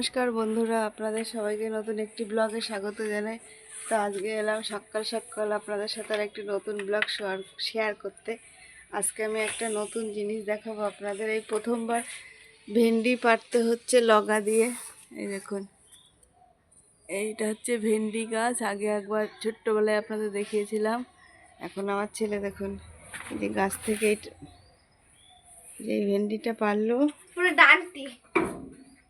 নমস্কার বন্ধুরা, আপনাদের সবাইকে নতুন একটি ব্লগে স্বাগত জানাই। তো আজকে এলাম সকাল সকাল আপনাদের সাথে আর একটি নতুন ব্লগ শেয়ার করতে। আজকে আমি একটা নতুন জিনিস দেখাবো আপনাদের। এই প্রথমবার ভেন্ডি পাড়তে হচ্ছে লগা দিয়ে। এই দেখুন, এইটা হচ্ছে ভেন্ডি গাছ। আগে একবার ছোট্টবেলায় আপনাদের দেখিয়েছিলাম। এখন আমার ছেলে দেখুন, এই যে গাছ থেকে এই ভেন্ডিটা পারল পুরো ডানটি।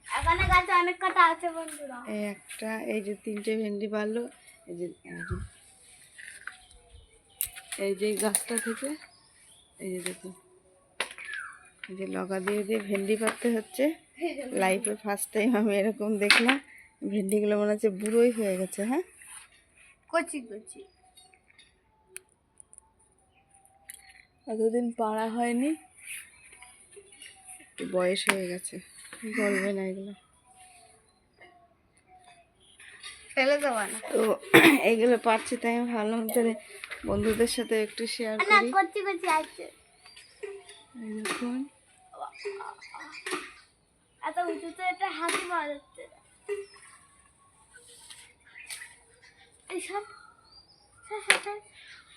এখানে গাছে অনেক কটা আছে বন্ধুরা। এই একটা এই যে তিনটে ভেন্ডি পারল এই যে এই যে- গাছটা থেকে এই যে দেখুন এই যে লগা দিয়ে দিয়ে ভেন্ডি পাততে হচ্ছে। লাইফে ফার্স্ট টাইম আমি এরকম দেখলাম ভেন্ডিগুলো মনে হচ্ছে বুড়োই হয়ে গেছে হ্যাঁ? কচি কচি। এতদিন পাড়া হয়নি বয়স হয়ে গেছে। গলবে না এগুলো। ফেলে দেবো না। তো এইগুলো পাচ্ছি তাই আমি ভাবলাম তাহলে বন্ধুদের সাথে একটু শেয়ার করি। আছে দেখুন। এত উঁচুতে একটা হাতি পাওয়া যাচ্ছে।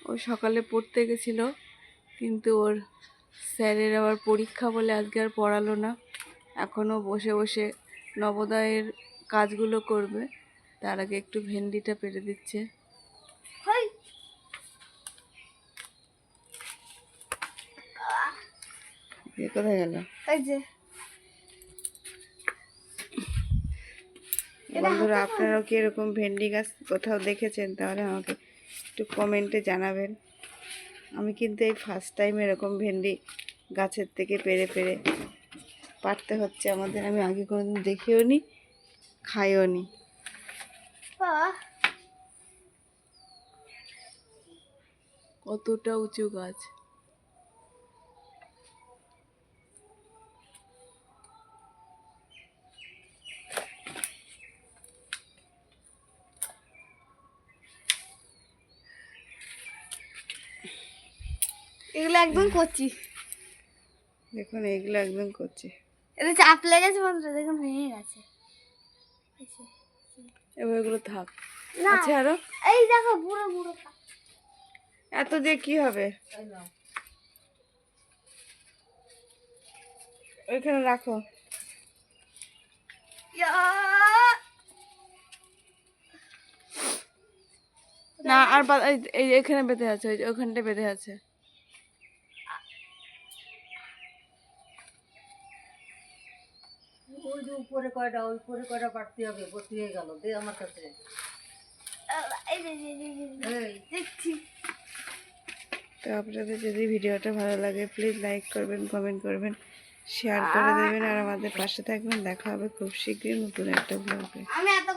ও সকালে পড়তে গেছিল কিন্তু ওর স্যারের আবার পরীক্ষা বলে আজকে আর পড়ালো না। এখনও বসে বসে নবোদয়ের কাজগুলো করবে। তার আগে একটু ভেন্ডিটা পেরে দিচ্ছে। কোথায় গেল? বন্ধুরা আপনারাও কি এরকম ভেন্ডি গাছ কোথাও দেখেছেন? তাহলে আমাকে একটু কমেন্টে জানাবেন। আমি কিন্তু এই ফার্স্ট টাইম এরকম ভেন্ডি গাছের থেকে পেরে পেরে পারতে হচ্ছে আমাদের। আমি আগে কোনোদিন দেখিও নি খাইও নি। কতটা উঁচু গাছ। এগুলো একদম করছি দেখুন এইগুলো একদম করছে এটা চাপ লেগেছে বন্ধুরা দেখুন ভেঙে গেছে। এবার এগুলো থাক। না আচ্ছা আরও? এই দেখো বুড়ো বুড়ো এত দিয়ে কি হবে? ওইখানে রাখো। না আর বা- এই এই এখানে বেঁধে আছে। ওই যে কয়টা পার্থী হবে? ভর্তি হয়ে গেল। দে আমার কাছে। দেখছি। তো আপনাদের যদি ভিডিওটা ভালো লাগে প্লিজ লাইক করবেন কমেন্ট করবেন শেয়ার করে দেবেন আর আমাদের পাশে থাকবেন। দেখা হবে খুব শীঘ্রই নতুন একটা ব্লগে আমি এত